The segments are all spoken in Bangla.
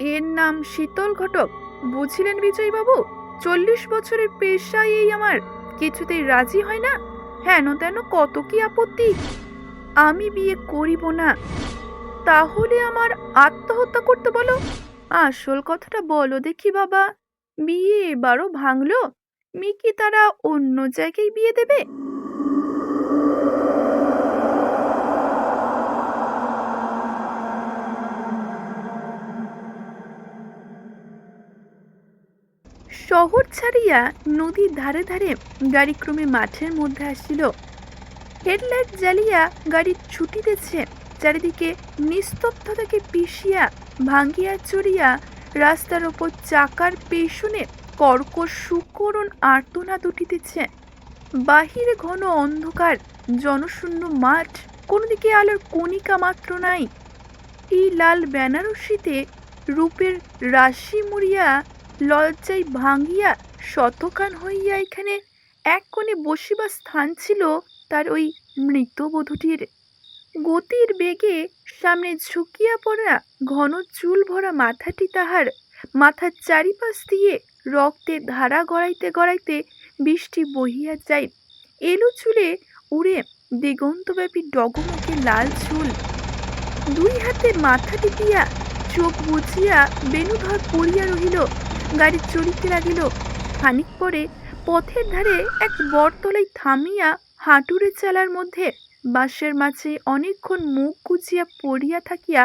এর নাম শীতল ঘটক। বুঝিলেন বিজয়বাবু? চল্লিশ বছরের পেশায় এই আমার কিছুতেই রাজি হয় না? হেন তেন কত কি আপত্তি? আমি বিয়ে করিব না। তাহলে আমার আত্মহত্যা করতে বলো? আসল কথাটা বলো দেখি বাবা। বিয়ে এবারও ভাঙলো? মিকি তারা অন্য জায়গায় বিয়ে দেবে? শহর ছাড়িয়া নদীর ধারে ধারে গাড়ি ক্রমে মাঠের মধ্যে আসছিল হেডলাইট জ্বালিয়া গাড়ি ছুটিতেছে, চারিদিকে নিস্তব্ধতাকে পিষিয়া ভাঙ্গিয়া চড়িয়া রাস্তার ওপর চাকার পেছনে কর্কশ সুকরণ আর্তনাদ উঠিতেছে বাহিরে ঘন অন্ধকার, জনশূন্য মাঠ, কোনোদিকে আলোর কণিকা মাত্র নাই। এই লাল বেনারসিতে রূপের রাশি মুড়িয়া লজ্জায় ভাঙ্গিয়া শতকান হইয়া এখানে এক কোণে বসিবার স্থান ছিল তার ওই মৃত বধূটির গতির বেগে সামনে ঝুঁকিয়া পড়া ঘন চুল ভরা মাথাটি তাহার। মাথার চারিপাশ দিয়ে রক্তে ধারা গড়াইতে গড়াইতে বৃষ্টি বহিয়া যায়। এলো চুলে উড়ে দিগন্তব্যাপী ডগমগে লাল চুল। দুই হাতে মাথাটি দিয়া চোখ বুঝিয়া বেণুধর পড়িয়া রহিল। গাড়ি চড়িতে লাগিল। খানিক পরে পথের ধারে এক বটতলায় থামিয়া হাঁটুরে চালার মধ্যে বাঁশের মাঝে অনেকক্ষণ মুখ গুজিয়া পড়িয়া থাকিয়া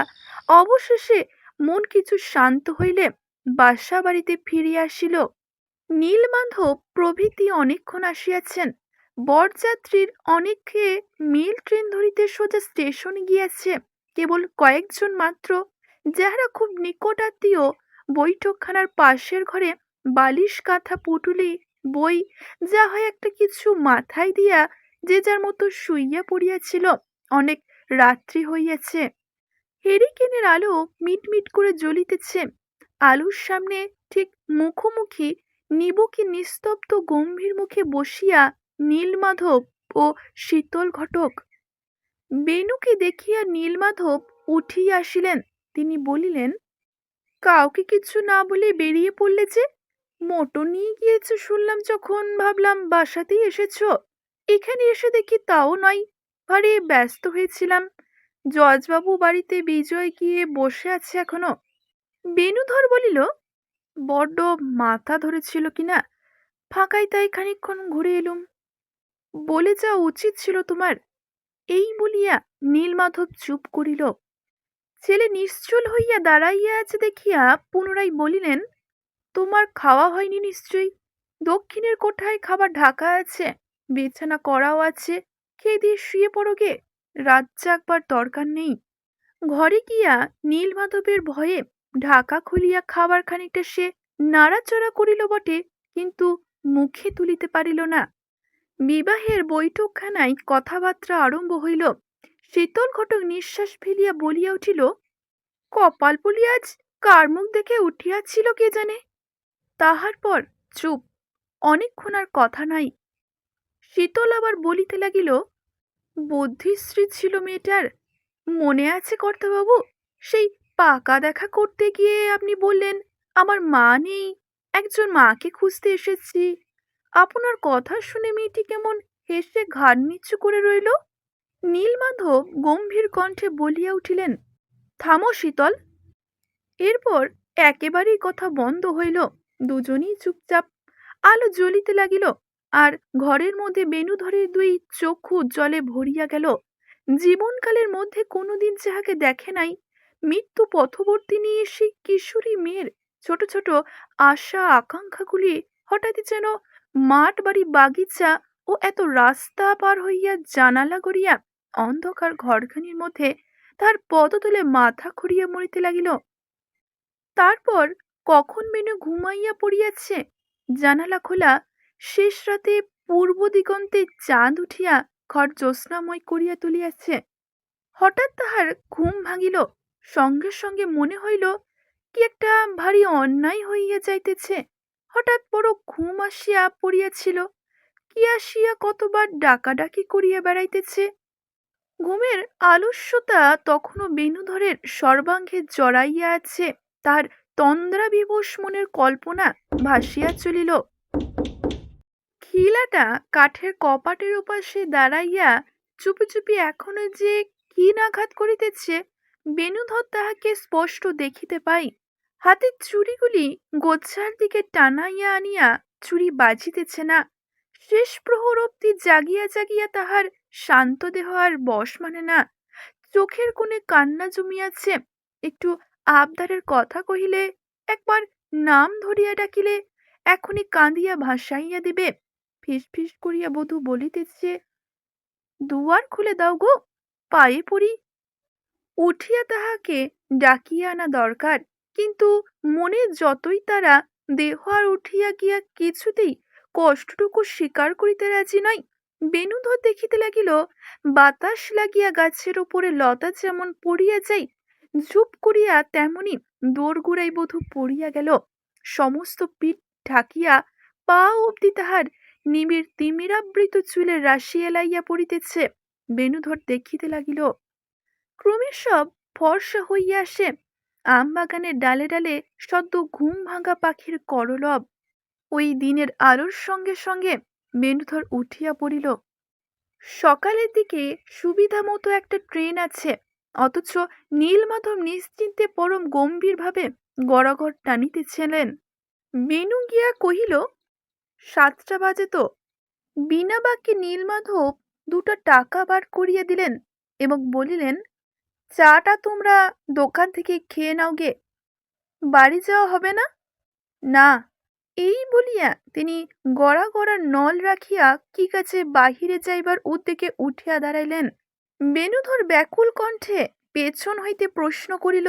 অবশেষে মন কিছু শান্ত হইলে বাসা বাড়িতে ফিরিয়া আসিল। নীলমাধব প্রভৃতি অনেকক্ষণ আসিয়াছেন। বরযাত্রীর অনেকে মেল ট্রেন ধরিতে সোজা স্টেশনে গিয়াছে। কেবল কয়েকজন মাত্র, যাহারা খুব নিকট আত্মীয় বৈঠকখানার পাশের ঘরে বালিশ, কাঁথা, পুটুলি, বই, যা হয় একটা কিছু মাথায় দিয়া যে যার মতো শুইয়া পড়িয়াছিল। অনেক রাত্রি হইয়াছে। হেরিকেনের আলো মিটমিট করে জ্বলিতেছে। আলুর সামনে ঠিক মুখোমুখি নিবকি নিস্তব্ধ গম্ভীর মুখে বসিয়া নীলমাধব ও শীতল ঘটক। বেণুকে দেখিয়া নীলমাধব উঠিয়া আসিলেন। তিনি বলিলেন কাউকে কিছু না বলে বেরিয়ে পড়লে যে? মোটর নিয়ে গিয়েছো শুনলাম যখন, ভাবলাম বাসাতেই এসেছ। এখানে এসে দেখি তাও নয়। ভারী ব্যস্ত হয়েছিলাম। জজবাবু বাড়িতে বিজয় গিয়ে বসে আছে এখনও। বেণুধর বলিল, বড্ড মাথা ধরেছিল কিনা? ফাঁকায় তাই খানিকক্ষণ ঘুরে এলুম। বলে যা উচিত ছিল তোমার। এই বলিয়া নীলমাধব চুপ করিল। ছেলে নিশ্চল হইয়া দাঁড়াইয়া আছে দেখিয়া পুনরায় বলিলেন, তোমার খাওয়া হয়নি নিশ্চয়ই? দক্ষিণের কোঠায় খাবার ঢাকা আছে, বিছানা করাও আছে খেয়ে দিয়ে শুয়ে পড়ো গে রাত জাগবার দরকার নেই। ঘরে গিয়া নীলমাধবের ভয়ে ঢাকা খুলিয়া খাবার খানিকটা সে নাড়াচড়া করিল বটে, কিন্তু মুখে তুলিতে পারিল না। বিবাহের বৈঠকখানায় কথাবার্তা আরম্ভ হইল শীতল ঘটক নিঃশ্বাস ফেলিয়া বলিয়া উঠিল, কপাল আজ কার মুখ দেখে উঠিয়াছিল কে জানে? তাহার পর চুপ, অনেকক্ষণ আর কথা নাই। শীতল আবার বলিতে লাগিল, বুদ্ধিশ্রী ছিল মেয়েটার, মনে আছে কর্তাবাবু, সেই পাকা দেখা করতে গিয়ে আপনি বললেন, আমার মা নেই, একজন মাকে খুঁজতে এসেছি। আপনার কথা শুনে মেয়েটি কেমন হেসে ঘাড় নিচু করে রইল? নীলমাধব গম্ভীর কণ্ঠে বলিয়া উঠিলেন, থামো শীতল। এরপর একেবারেই কথা বন্ধ হইল, দুজনই চুপচাপ, আলো জ্বলিতে লাগিল, আর ঘরের মধ্যে বেণুধরের দুই চক্ষু জলে ভরিয়া গেল। জীবনকালের মধ্যে কোনোদিন যাহাকে দেখে নাই, মৃত্যু পথবর্তী নিয়ে সেই কিশোরী মেয়ের ছোট ছোট আশা আকাঙ্ক্ষাগুলি হঠাৎ যেন মাঠ বাড়ি বাগিচা ও এত রাস্তা পার হইয়া জানালা গড়িয়া অন্ধকার ঘরখানির মধ্যে তার পদতলে মাথা খুঁড়িয়া মরিতে লাগিল। তারপর কখন মেনু ঘুমাইয়া পড়িয়াছে জানালা খোলা, শেষ রাতে পূর্ব দিগন্তে চাঁদ উঠিয়া ঘর জ্যোৎস্নাময় করিয়া তুলিয়াছে। হঠাৎ তাহার ঘুম ভাঙিল, সঙ্গে সঙ্গে মনে হইল, কি একটা ভারী অন্যায় হইয়া যাইতেছে। হঠাৎ বড় ঘুম আসিয়া পড়িয়াছিল, কি আসিয়া কতবার ডাকাডাকি করিয়া বেড়াইতেছে। ঘুমের আলস্যতা তখনও বেণুধরের সর্বাঙ্গে জড়াইয়া আছে। তার তন্দ্রা বিবশ মনের কল্পনা ভাসিয়া চলিল। খিলাটা কাঠের কপাটের উপাসে দাঁড়াইয়া চুপি চুপি এখনও যে কি নাঘাত করিতেছে বেণুধর তাহাকে স্পষ্ট দেখিতে পাই। হাতের চুড়িগুলি গোচ্ছার দিকে টানাইয়া আনিয়া চুড়ি বাজিতেছে না। শেষ প্রহর অব্দি জাগিয়া জাগিয়া তাহার শান্ত দেহ আর বশ মানে না, চোখের কোণে কান্না জমিয়াছে। একটু আবদারের কথা কহিলে, একবার নাম ধরিয়া ডাকিলে, এখনই কাঁদিয়া ভাসাইয়া দিবে। ফিস ফিস করিয়া বধূ বলিতেছে, দুয়ার খুলে দাও গো, পায়ে পড়ি। উঠিয়া তাহাকে ডাকিয়া আনা দরকার, কিন্তু মনে যতই তারা দেহ আর উঠিয়া গিয়া কিছুতেই কষ্টটুকু স্বীকার করিতে রাজি নয়। বেণুধর দেখিতে লাগিল, বাতাস লাগিয়া গাছের উপরে লতা যেমন পড়িয়া যাই, ঝুপ করিয়া তেমনি দোরগোড়াই বধূ পড়িয়া গেল। সমস্ত পিঠ ঢাকিয়া পা অবধি তাহার নিবিড় তিমিরাবৃত চুলে রাশি এলাইয়া পড়িতেছে। বেণুধর দেখিতে লাগিল, ক্রমে সব ফর্সা হইয়া আসে। আম বাগানের ডালে ডালে সদ্য ঘুম ভাঙা পাখির করলব। ওই দিনের আলোর সঙ্গে সঙ্গে বেণুধর উঠিয়া পড়িল। সকালের দিকে সুবিধা মতো একটা ট্রেন আছে, অথচ নীলমাধব নিশ্চিন্তে পরম গম্ভীরভাবে গড়াগড় টানিতেছিলেন। মেনু গিয়া কহিল, সাতটা বাজে তো। বিনা বাক্যে নীলমাধব দুটো টাকা বার করিয়া দিলেন এবং বলিলেন, চাটা তোমরা দোকান থেকে খেয়ে নাও গে। বাড়ি যাওয়া হবে না? না এই বলিয়া তিনি গড়া গড়া নল রাখিয়া কি কাছে বাহিরে যাইবার উদ্যোগে উঠিয়া দাঁড়াইলেন। বেণুধর ব্যাকুল কণ্ঠে পেছন হইতে প্রশ্ন করিল,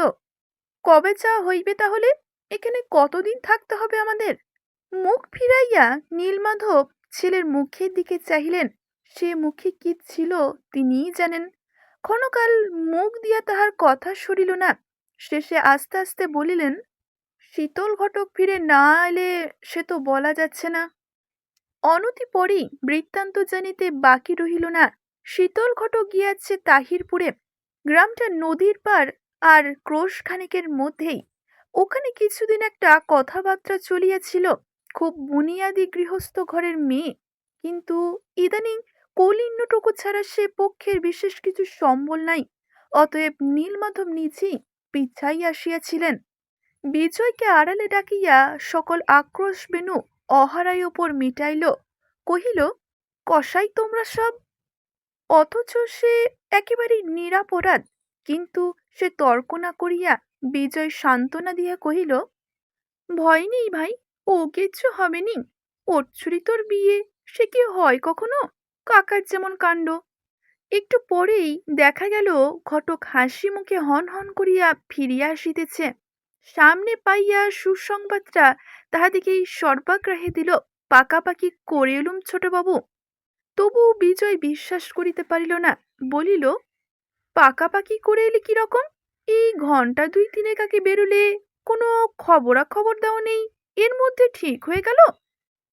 কবে চা হইবে তাহলে? এখানে কতদিন থাকতে হবে আমাদের? মুখ ফিরাইয়া নীলমাধব ছেলের মুখের দিকে চাহিলেন। সে মুখে কি ছিল তিনিই জানেন। ক্ষণকাল মুখ দিয়া তাহার কথা সরিল না। শেষে আস্তে আস্তে বলিলেন শীতল ঘটক ফিরে না এলে সে তো বলা যাচ্ছে না। অনতি পরেই বৃত্তান্ত জানিতে বাকি রহিল না। শীতল ঘটক গিয়াছে তাহিরপুরে। গ্রামটা নদীর পার আর ক্রোশ খানিকের মধ্যেই। ওখানে কিছুদিন একটা কথাবার্তা চলিয়াছিল। খুব বুনিয়াদি গৃহস্থ ঘরের মেয়ে। কিন্তু ইদানিং কলিন্নটুকু ছাড়া সে পক্ষের বিশেষ কিছু সম্বল নাই। অতএব নীলমাধব নিজেই পিছাই আসিয়াছিলেন। বিজয়কে আড়ালে ডাকিয়া সকল আক্রোশ বেনু অহারাই ওপর মিটাইল, কহিল, কসাই তোমরা সব? অথচ সে একেবারেই নিরাপরাধ। কিন্তু সে তর্ক না করিয়া বিজয় সান্ত্বনা দিয়া কহিল, ভয় নেই ভাই, ও কিচ্ছু হবে নি। ওর ছুরি তোর বিয়ে, সে কি হয় কখনো? কাকার যেমন কাণ্ড একটু পরেই দেখা গেল ঘটক হাসি মুখে হন হন করিয়া ফিরিয়া আসিতেছে। সামনে পাইয়া সুসংবাদটা তাহাদিকেই সর্বাগ্রাহে দিল, পাকাপাকি করে এলুম ছোটবাবু। তবু বিজয় বিশ্বাস করিতে পারিল না, বলিল, পাকাপাকি করে এলে কীরকম এই ঘণ্টা দুই তিনে আগে বেরোলে? কোনো খবরাখবর দেওয়া নেই, এর মধ্যে ঠিক হয়ে গেল?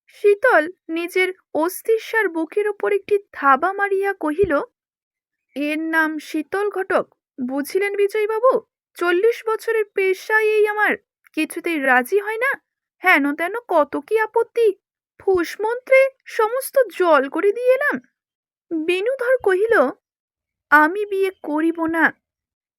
শীতল নিজের অস্থিস্যার বুকের ওপর একটি থাবা মারিয়া কহিল, এর নাম শীতল ঘটক, বুঝিলেন বিজয়বাবু? চল্লিশ বছরের পেশায় এই আমার কিছুতেই রাজি হয় না? হেন তেন কত কি আপত্তি? ফুসমন্ত্রে সমস্ত জল করে দিয়ে এলাম। বেণুধর কহিল, আমি বিয়ে করিব না।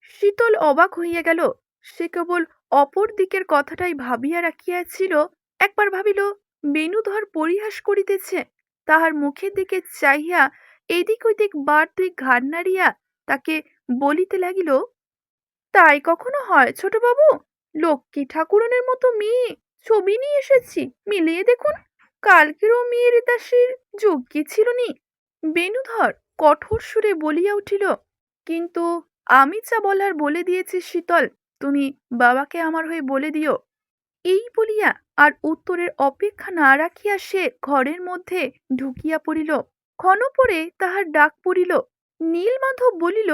শীতল অবাক হইয়া গেল। সে কেবল অপর দিকের কথাটাই ভাবিয়া রাখিয়াছিল। একবার ভাবিল বেণুধর পরিহাস করিতেছে। তাহার মুখের দিকে চাহিয়া এদিক ওইদিক বার দুই ঘাড় নাড়িয়া তাকে বলিতে লাগিল তাই কখনো হয়, ছোটবাবু? লক্ষ্মী ঠাকুরনের মতো মেয়ে, ছবি নিয়ে এসেছি, মিলিয়ে দেখুন। কালকেরও মেয়ের দাসীর যোগ্য ছিল নি বেণুধর কঠোর সুরে বলিয়া উঠিল, কিন্তু আমি যা বলার বলে দিয়েছি শীতল, তুমি বাবাকে আমার হয়ে বলে দিও। এই বলিয়া আর উত্তরের অপেক্ষা না রাখিয়া সে ঘরের মধ্যে ঢুকিয়া পড়িল। ক্ষণ পরে তাহার ডাক পড়িল। নীলমাধব বলিল,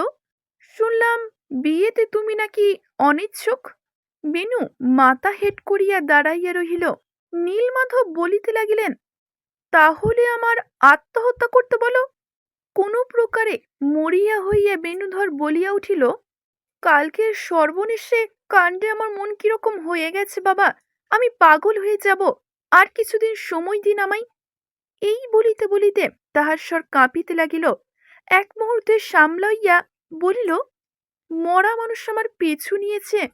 শুনলাম বিয়েতে তুমি নাকি অনিচ্ছুক? বেনু, মাথা হেট করিয়া দাঁড়াইয়া রহিল। নীলমাধব বলিতে লাগিলেন, তাহলে আমার আত্মহত্যা করতে বলো? কোনো প্রকারে মরিয়া হইয়া বেণুধর বলিয়া উঠিল, কালকের সর্বনেশে কাণ্ডে আমার মন কীরকম হয়ে গেছে বাবা, আমি পাগল হয়ে যাব, আর কিছুদিন সময় দিন আমায়। এই বলিতে বলিতে তাহার স্বর কাঁপিতে লাগিল। এক মুহূর্তে সামলাইয়া বলিল মরা মানুষ আমার পিছু নিয়েছে।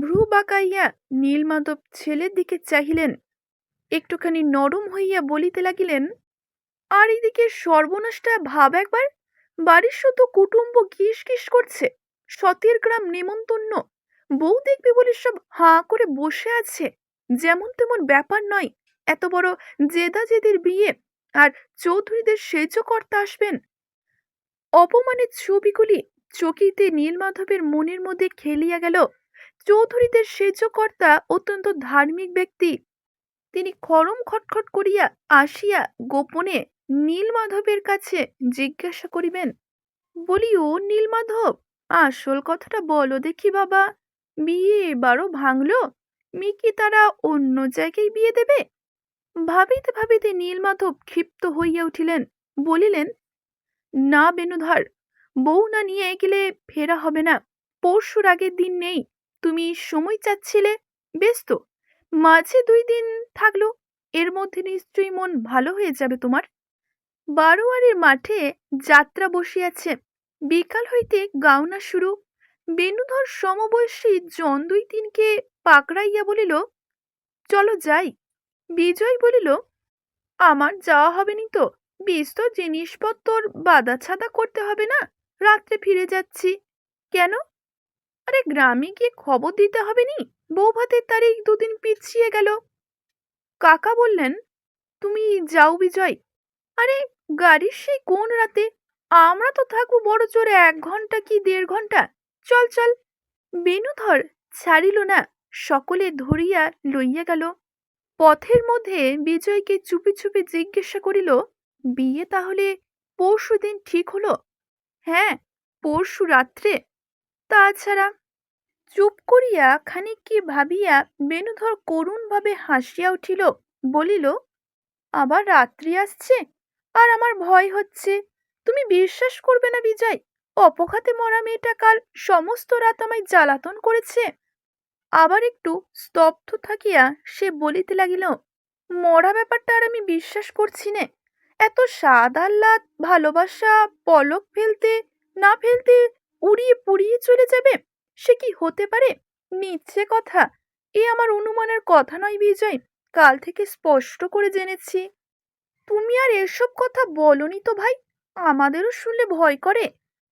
ভ্রু বাঁকাইয়া নীলমাধব ছেলের দিকে চাহিলেন। একটুখানি নরম হইয়া বলিতে লাগিলেন, আর এদিকে সর্বনাশটা ভাব একবার। বাড়ির শুধু কুটুম্ব গিস গিস করছে। সতীর গ্রাম নেমন্তন্ন। বউ দেখবে বলে সব হাঁ করে বসে আছে। যেমন তেমন ব্যাপার নয়। এত বড় জেদাজেদের বিয়ে। আর চৌধুরীদের সেজও কর্তা আসবেন। অপমানের ছবিগুলি চকিতে নীলমাধবের মনের মধ্যে খেলিয়া গেল। চৌধুরীদের সেজ কর্তা অত্যন্ত ধার্মিক ব্যক্তি। তিনি খরম খটখট করিয়া আসিয়া গোপনে নীলমাধবের কাছে জিজ্ঞাসা করিবেন বলি ও নীলমাধব, আসল কথাটা বলো দেখি বাবা, বিয়ে এবারও ভাঙল? মিকি তারা অন্য জায়গায় বিয়ে দেবে? ভাবিতে ভাবিতে নীলমাধব ক্ষিপ্ত হইয়া উঠিলেন, বলিলেন, না বেণুধর বউ না নিয়ে গেলে ফেরা হবে না। পরশুর আগের দিন নেই। তুমি সময় চাচ্ছিলে, বেশ তো। মাঝে দুই দিন থাকল, এর মধ্যে নিশ্চয়ই মন ভালো হয়ে যাবে তোমার। বারোয়ারির মাঠে যাত্রা বসিয়াছে। বিকাল হইতে গাওনা শুরু। বেণুধর সমবয়সী জন দুই তিনকে পাকড়াইয়া বলিল, চলো যাই। বিজয় বলিল, আমার যাওয়া হবে নি তো। বিস্তর জিনিসপত্র বাদা ছাদা করতে হবে না? রাত্রে ফিরে যাচ্ছি। কেন? আরে গ্রামে গিয়ে খবর দিতে হবে নি? বউ ভাতের তারিখ দুদিন পিছিয়ে গেল। কাকা বললেন, তুমি যাও বিজয়। আরে গাড়ির সেই কোন রাতে? আমরা তো থাকব বড় জোরে এক ঘণ্টা কি দেড় ঘণ্টা? চল চল। বেণুধর ছাড়িল না, সকলে ধরিয়া লইয়া গেল। পথের মধ্যে বিজয়কে চুপি চুপি জিজ্ঞাসা করিল, বিয়ে তাহলে পরশু দিন ঠিক হলো? হ্যাঁ পরশু রাত্রে। তাছাড়া চুপ করিয়া খানিক কি ভাবিয়া বেণুধর করুণভাবে হাসিয়া উঠিল, বলিল, আবার রাত্রি আসছে, আর আমার ভয় হচ্ছে। তুমি বিশ্বাস করবে না বিজয়, অপঘাতে মরা মেয়েটা কাল সমস্ত রাত আমায় জ্বালাতন করেছে আবার একটু স্তব্ধ থাকিয়া সে বলিতে লাগিল, মরা ব্যাপারটা আর আমি বিশ্বাস করছি নে। এত স্বাদ আহ্লাদ ভালোবাসা পলক ফেলতে না ফেলতে উড়িয়ে পুড়িয়ে চলে যাবে? সে কি হতে পারে? মিথ্যে কথা। এ আমার অনুমানের কথা নয় বিজয়। কাল থেকে স্পষ্ট করে জেনেছি। তুমি আর এসব কথা বলনি তো ভাই? আমাদেরও শুনলে ভয় করে।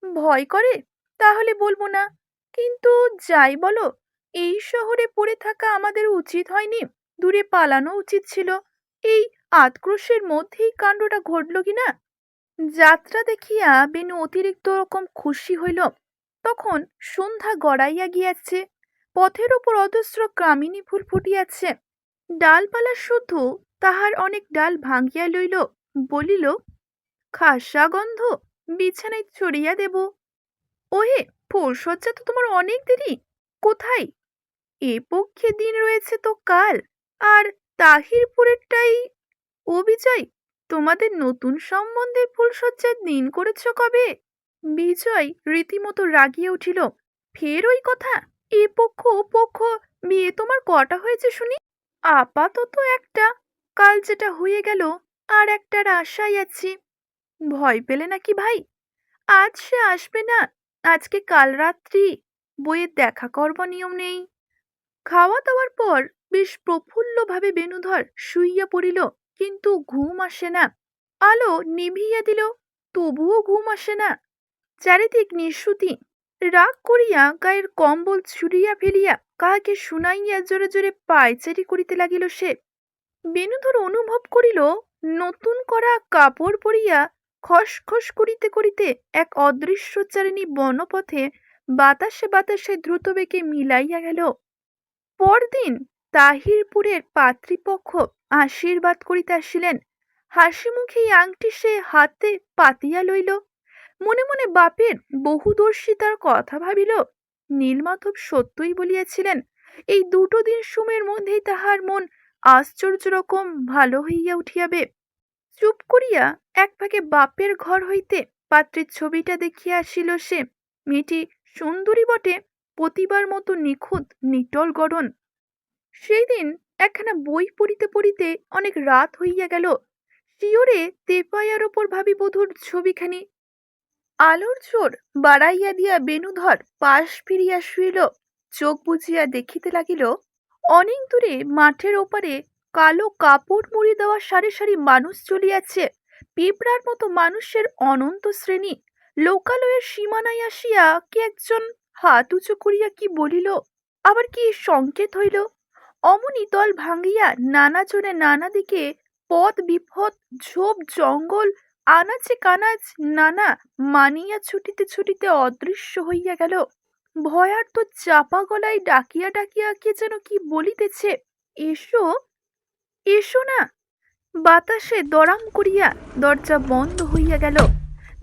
ভয় করে? তাহলে বলব না। কিন্তু যাই বলো, এই শহরে পড়ে থাকা আমাদের উচিত হয়নি। দূরে পালানো উচিত ছিল। এই আতক্রোশের মধ্যেই কাণ্ডটা ঘটল কিনা যাত্রা দেখিয়া বেনু অতিরিক্ত রকম খুশি হইল। তখন সন্ধ্যা গড়াইয়া গিয়াছে। পথের উপর অজস্র কামিনী ফুল ফুটিয়াছে। ডালপালা শুদ্ধ তাহার অনেক ডাল ভাঙিয়া লইল। বলিল, খাসা গন্ধ, বিছানায় ছড়িয়া দেব। ওহে ফুলসজ্জা তো তোমার অনেক দেরি। কোথায়? এ পক্ষে দিন রয়েছে তো কাল। আর তাহিরপুরেরটাই ও বিজয় তোমাদের নতুন সম্বন্ধে ফুলসজ্জার দিন করেছ কবে? বিজয় রীতিমতো রাগিয়া উঠিল, ফের ওই কথা? এ পক্ষ, ও পক্ষ, বিয়ে তোমার কটা হয়েছে শুনি? আপাতত একটা, কাল যেটা হয়ে গেল, আর একটার আশায় আছি। ভয় পেলে নাকি ভাই? আজ সে আসবে না, আজকে কাল রাত্রি বইয়ের দেখা করব নিয়ম নেই। খাওয়া দাওয়ার পর বেশ প্রফুল্লভাবে বেণুধর শুইয়া পড়িল কিন্তু ঘুম আসে না। আলো নিভিয়া দিল, তবুও ঘুম আসে না। চারিদিক নিঃশ্রুতি। রাগ করিয়া গায়ের কম্বল ছুড়িয়া ফেলিয়া কাহাকে শুনাইয়া জোরে জোরে পায়চারি করিতে লাগিল সে। বেণুধর অনুভব করিল, নতুন করা কাপড় পরিয়া খসখস করিতে করিতে এক অদৃশ্যচারিণী বনপথে বাতাসে বাতাসে দ্রুত বেগে মিলাইয়া গেল। পরদিন তাহিরপুরের পাত্রীপক্ষ আশীর্বাদ করিতে আসিলেন। হাসি মুখে আংটি সে হাতে পাতিয়া লইল। মনে মনে বাপের বহুদর্শিতার কথা ভাবিল, নীলমাধব সত্যই বলিয়াছিলেন, এই দুটো দিন সময়ের মধ্যেই তাহার মন আশ্চর্য রকম ভালো হইয়া উঠিয়াবে। চুপ করিয়া এক ভাগে বাপের ঘর হইতে পাত্রের ছবিটা দেখিয়া আসিল সে। মেয়েটি সুন্দরী বটে, প্রতিবার মতো নিখুঁত, নিটল গড়ন। সেই দিন একখানা বই পড়িতে পড়িতে অনেক রাত হইয়া গেল। শিওরে তেপাইয়ার ওপর ভাবি বধূর ছবিখানি। আলোর জোর বাড়াইয়া দিয়া বেণুধর পাশ ফিরিয়া শুইল। চোখ বুজিয়া দেখিতে লাগিল, অনেক দূরে মাঠের ওপারে কালো কাপড় মুড়ি দেওয়া সারি সারি মানুষ চলিয়াছে। পিঁপড়ার মতো মানুষের অনন্ত শ্রেণি। লোকালয়ের সীমানায় আসিয়া কি একজন হাত উঁচু করিয়া কি বলিল, আবার কি সংকেত হইল? অমনি দল ভাঙ্গিয়া নানা জনে নানা দিকে পথ বিপদ ঝোপ, জঙ্গল, আনাচে কানাচ নানা মানিয়া ছুটিতে ছুটিতে অদৃশ্য হইয়া গেল। ভয়ার্ত চাপা গলায় ডাকিয়া ডাকিয়া কে যেন কি বলিতেছে, এসো এসো না! বাতাসে দরাম করিয়া দরজা বন্ধ হইয়া গেল।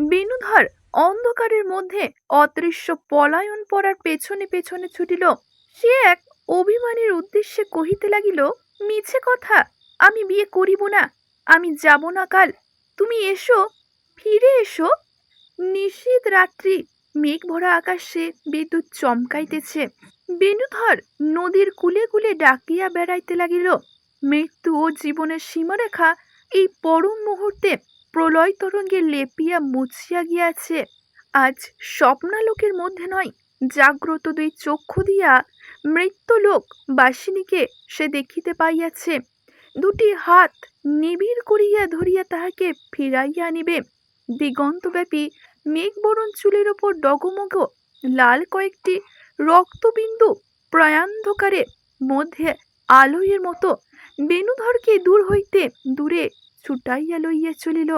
বেণুধর অন্ধকারের মধ্যে অদৃশ্য পলায়ন পড়ার পেছনে পেছনে ছুটিল। সে এক অভিমানের উদ্দেশ্যে কহিতে লাগিল, মিছে কথা, আমি বিয়ে করিব না, আমি যাব না কাল, তুমি এসো, ফিরে এসো। নিশীত রাত্রি মেঘ ভরা আকাশে বিদ্যুৎ চমকাইতেছে। বেণুধর নদীর কুলে কুলে ডাকিয়া বেড়াইতে লাগিল, মৃত্যু ও জীবনের সীমারেখা এই পরম মুহূর্তে প্রলয় তরঙ্গে লেপিয়া মুছিয়া গিয়াছে। আজ স্বপ্নালোকের মধ্যে নয়, জাগ্রত দুই চক্ষু দিয়া মৃত্যুলোক বাসিনীকে সে দেখিতে পাইয়াছে। দুটি হাত নিবিড় করিয়া ধরিয়া তাহাকে ফিরাইয়া আনিবে। দিগন্তব্যাপী মেঘবরণ চুলের ওপর ডগমগ লাল কয়েকটি রক্তবিন্দু প্রয়ান্ধকারে মধ্যে আলোয়ের মতো বেণুধরকে দূর হইতে দূরে ছুটাইয়া লইয়া চলিল।